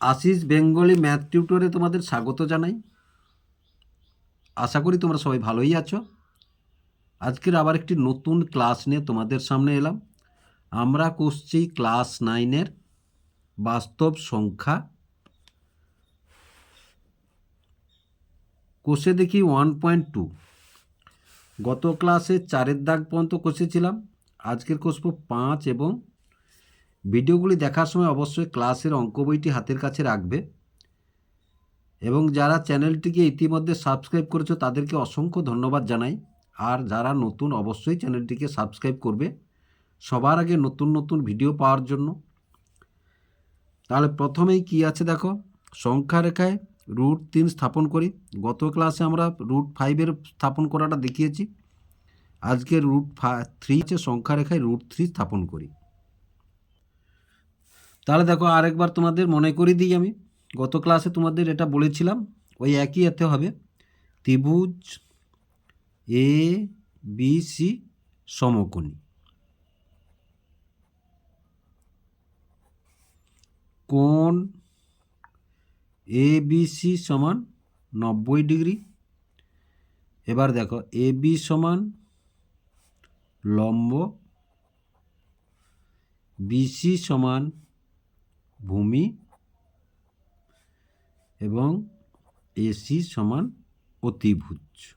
Ashis Bengali math টিউটরে তোমাদের স্বাগত জানাই। আশা করি তোমরা সবাই ভালোই আছো। আজকের আবার একটি নতুন ক্লাস নিয়ে তোমাদের সামনে এলাম। আমরা করছি ক্লাস নাইনের বাস্তব সংখ্যা। কোষে দেখি ওয়ান পয়েন্ট টু। গত ক্লাসে চারের দাগ পর্যন্ত কষেছিলাম। আজকের কষব পাঁচ এবং ভিডিওগুলি দেখার সময় অবশ্যই ক্লাসের অঙ্ক বইটি হাতের কাছে রাখবে এবং যারা চ্যানেলটিকে ইতিমধ্যে সাবস্ক্রাইব করেছ, তাদেরকে অসংখ্য ধন্যবাদ জানাই। আর যারা নতুন, অবশ্যই চ্যানেলটিকে সাবস্ক্রাইব করবে সবার আগে নতুন নতুন ভিডিও পাওয়ার জন্য। তাহলে প্রথমেই কি আছে দেখো? সংখ্যা রেখায় রুট তিন স্থাপন করি। গত ক্লাসে আমরা রুট ফাইভের স্থাপন করাটা দেখিয়েছি। আজকে রুট থ্রি আছে সংখ্যা রেখায় রুট থ্রি স্থাপন করি। তাহলে দেখো আরেকবার তোমাদের মনে করিয়ে দিই আমি। গত ক্লাসে তোমাদের এটা বলেছিলাম, ওই একই এতে হবে। ত্রিভুজ এ বি সি সমকোণী। কোণ এ বি সি সমান নব্বই ডিগ্রি। এবার দেখো এ বি সমান লম্ব। বিসি সমান ভূমি এবং এসি সমান অতিভুজ।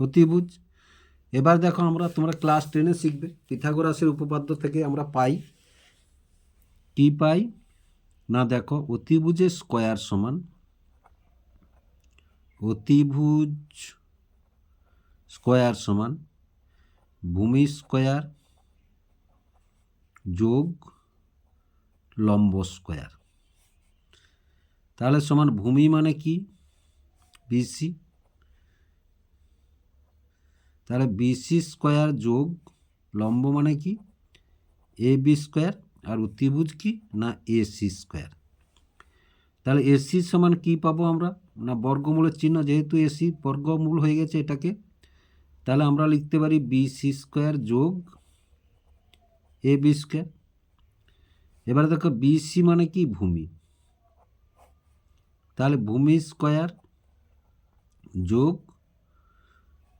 অতিভুজ। এবার দেখো আমরা, তোমরা ক্লাস টেনে শিখবে। পিথাগোরাসের উপপাদ্য থেকে আমরা পাই। কি পাই? না, দেখো, অতিভুজের স্কোয়ার সমান অতিভুজ স্কোয়ার সমান ভূমি স্কোয়ার যোগ লম্ব স্কোয়ার তাহলে সমান ভূমি মানে কি? বিসি তাহলে বিসি স্কোয়ার যোগ লম্ব মানে কি? এ বি স্কোয়ার আর অতিভুজ কি না এসি স্কোয়ার তাহলে এসি সমান কি পাবো আমরা? না বর্গমূলের চিহ্ন, যেহেতু এসি বর্গমূল হয়ে গেছে এটাকে, তাহলে আমরা লিখতে পারি বিসি স্কোয়ার যোগ এ বি স্কোয়ার এবারে দেখো বিসি মানে কি? ভূমি। তাহলে ভূমি স্কোয়ার যোগ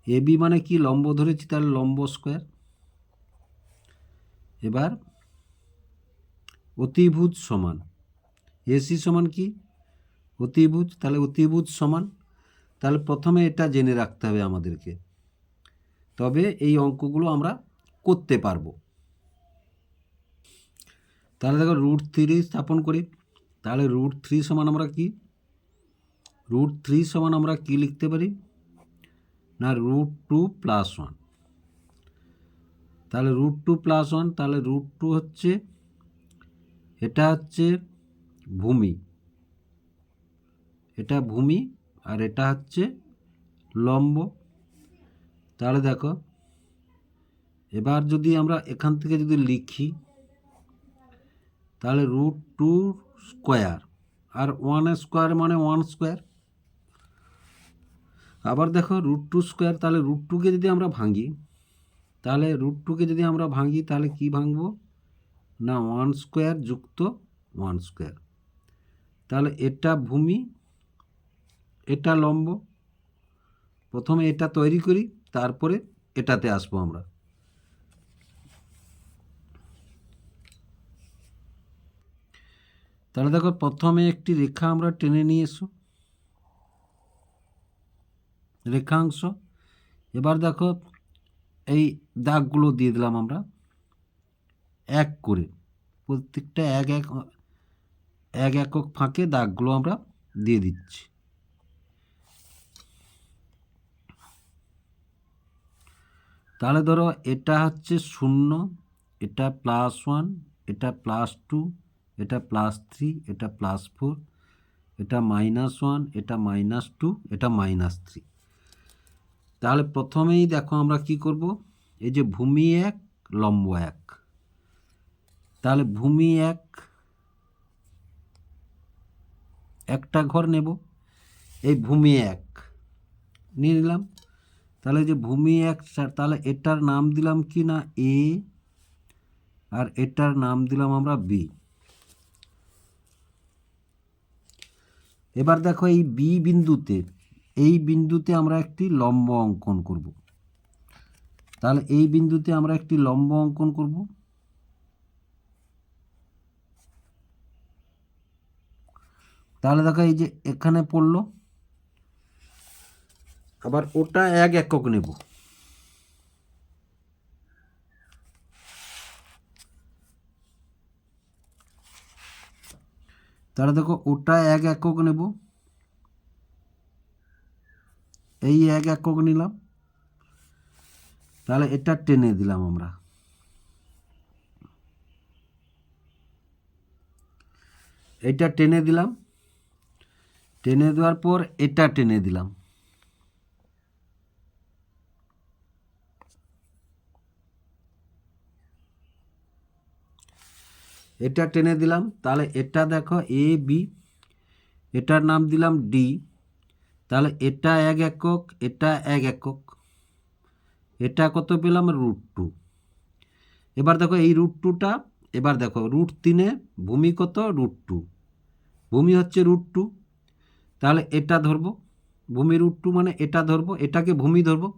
এ বি মানে কি? লম্ব ধরেছি, তাহলে লম্ব স্কোয়ার। এবার অতিভুজ সমান। এসি সমান কি? অতিভুজ, তাহলে অতিভুজ সমান। তাহলে প্রথমে এটা জেনে রাখতে হবে আমাদেরকে। তবে এই অঙ্কগুলো আমরা করতে পারব। তাহলে দেখো রুট থ্রি স্থাপন করি। তাহলে রুট থ্রি সমান আমরা কি? রুট থ্রি সমান আমরা কি লিখতে পারি? না রুট টু প্লাস ওয়ান তাহলে রুট টু প্লাস ওয়ান তাহলে রুট টু হচ্ছে, এটা হচ্ছে ভূমি। এটা ভূমি আর এটা হচ্ছে লম্ব। তাহলে দেখো, এবার যদি আমরা এখান থেকে যদি লিখি তাহলে রুট টু স্কোয়ার আর ওয়ান স্কোয়ার মানে ওয়ান স্কোয়ার আবার দেখো রুট টু স্কোয়ার তাহলে রুট টুকে যদি আমরা ভাঙি, তাহলে রুট টুকে যদি আমরা ভাঙি, তাহলে কি ভাঙবো? না ওয়ান স্কোয়ার যুক্ত ওয়ান স্কোয়ার তাহলে এটা ভূমি, এটা লম্ব। প্রথমে এটা তৈরি করি, তারপরে এটাতে আসব আমরা। তাহলে দেখো প্রথমে একটি রেখা আমরা টেনে নিয়ে এসো। রেখাংশ। এবার দেখো এই দাগগুলো দিয়ে দিলাম আমরা। এক করে। প্রত্যেকটা এক এক এক একক ফাঁকে দাগগুলো আমরা দিয়ে দিচ্ছি। তাহলে ধরো এটা হচ্ছে শূন্য, এটা প্লাস ওয়ান এটা প্লাস টু এটা প্লাস থ্রি এটা প্লাস ফোর এটা মাইনাস ওয়ান এটা মাইনাস টু এটা মাইনাস থ্রি তাহলে প্রথমেই দেখো আমরা কি করব? এই যে ভূমি এক, লম্ব এক। তাহলে ভূমি এক, একটা ঘর নেব। এই ভূমি এক নিয়ে নিলাম। তাহলে যে ভূমি এক তাহলে এটার নাম দিলাম কি না? এ আর এটার নাম দিলাম আমরা বি এবার দেখো এই বি বিন্দুতে, এই বিন্দুতে আমরা একটি লম্ব অঙ্কন করব। তাহলে এই বিন্দুতে আমরা একটি লম্ব অঙ্কন করব। তাহলে দেখো এই যে এখানে পড়ল, আবার ওটা এক একক নেব। তাহলে দেখো ওটা এক একক নেব। এই এক একক নিলাম। তাহলে এটা টেনে দিলাম আমরা। এটা টেনে দিলাম। টেনে দেওয়ার পর এটা টেনে দিলাম। এটা টেনে দিলাম। তাহলে এটা দেখো এ বি এটার নাম দিলাম ডি তাহলে এটা এক একক, এটা এক একক। এটা কত পেলাম? Root two. এবার দেখো এই রুট টুটা, এবার দেখো রুট তিনে ভূমি কত? Root two. ভূমি হচ্ছে রুট টু। তাহলে এটা ধরবো। ভূমি রুট টু মানে এটা ধরবো, এটাকে ভূমি ধরবো।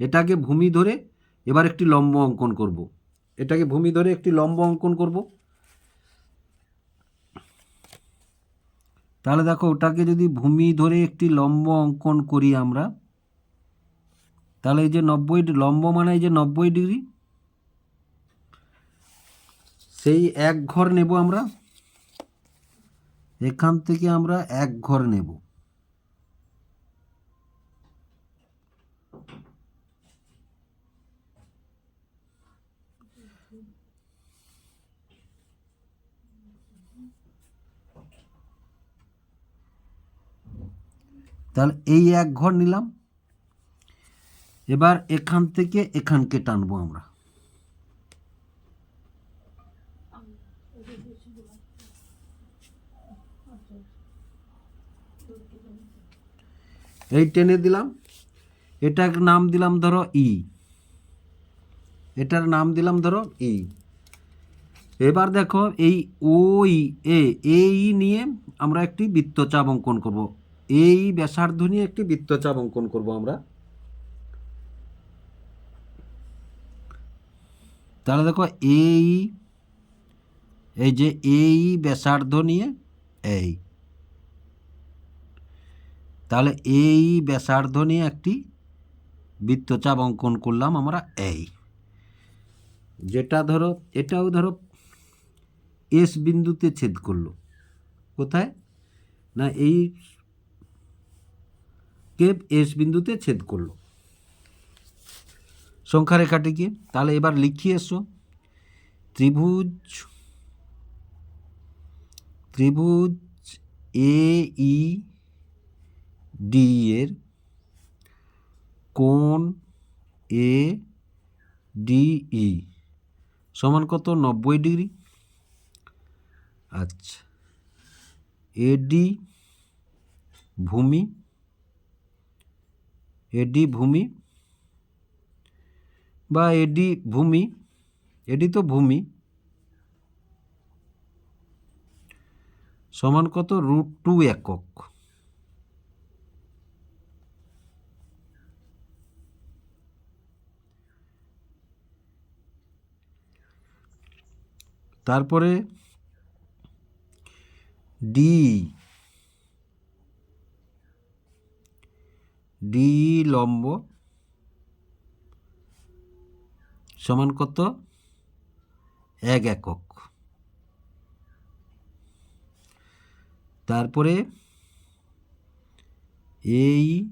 এটাকে ভূমি ধরে এবার একটি লম্ব অঙ্কন করব। এটাকে ভূমি ধরে একটি লম্ব অঙ্কন করব। তাহলে দেখো, ওটাকে যদি ভূমি ধরে একটি লম্ব অঙ্কন করি আমরা, তাহলে এই যে নব্বই লম্ব মানে এই যে নব্বই ডিগ্রি, সেই এক ঘর নেব আমরা, এখান থেকে আমরা এক ঘর নেব। তাহলে এই এক ঘর নিলাম। এবার এখান থেকে এখানকে টানবো আমরা। এই টেনে দিলাম। এটার নাম দিলাম ধরো ই। এটার নাম দিলাম ধরো ই। এবার দেখো এই ওই এ এই নিয়ে আমরা একটি বৃত্তচাপ অঙ্কন করব। এই ব্যাসার্ধ নিয়ে একটি বৃত্তচাপ অঙ্কন করব আমরা। তাহলে দেখো এই এই যে এই ব্যাসার্ধ নিয়ে এই। তাহলে এই ব্যাসার্ধ নিয়ে একটি বৃত্তচাপ অঙ্কন করলাম আমরা এই। যেটা ধরো, এটাও ধরো এস বিন্দুতে ছেদ করল। কোথায়? না এই কেপ এস বিন্দুতে ছেদ করল। সংখ্যা রেখাটিকে তাহলে এবার লিখি এসো। ত্রিভুজ ত্রিভুজ এ ই ডি এর কোণ এ ডিই সমান কত? নব্বই ডিগ্রি। আচ্ছা এডি ভূমি এডি ভূমি বা এডি ভূমি, এডি তো ভূমি। সমান কত? রুট টু একক। তারপরে ডি ডি লম্ব সমান কত? এক একক। তারপরে এই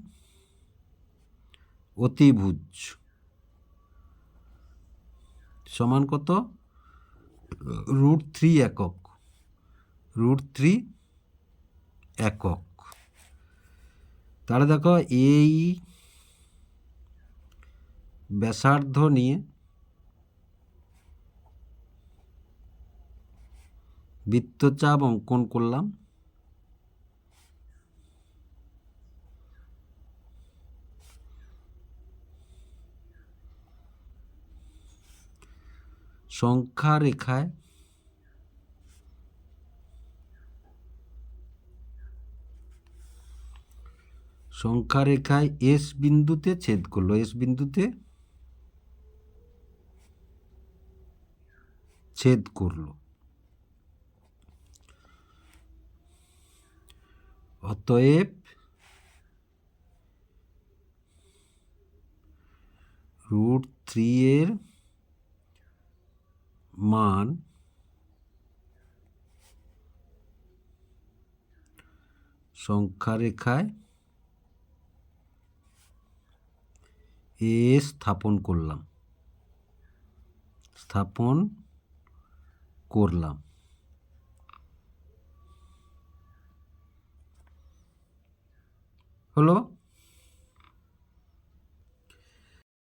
অতিভুজ সমান কত? রুট থ্রি একক। রুট থ্রি একক। তাহলে দেখো এই ব্যাসার্ধ নিয়ে বৃত্তচাপ অঙ্কন করলাম। সংখ্যা রেখায় সংখ্যা রেখায় এস বিন্দুতে ছেদ করল। এস বিন্দুতে ছেদ করল। অতএব রুট থ্রি এর মান সংখ্যা এ স্থাপন করলাম। স্থাপন করলাম। হলো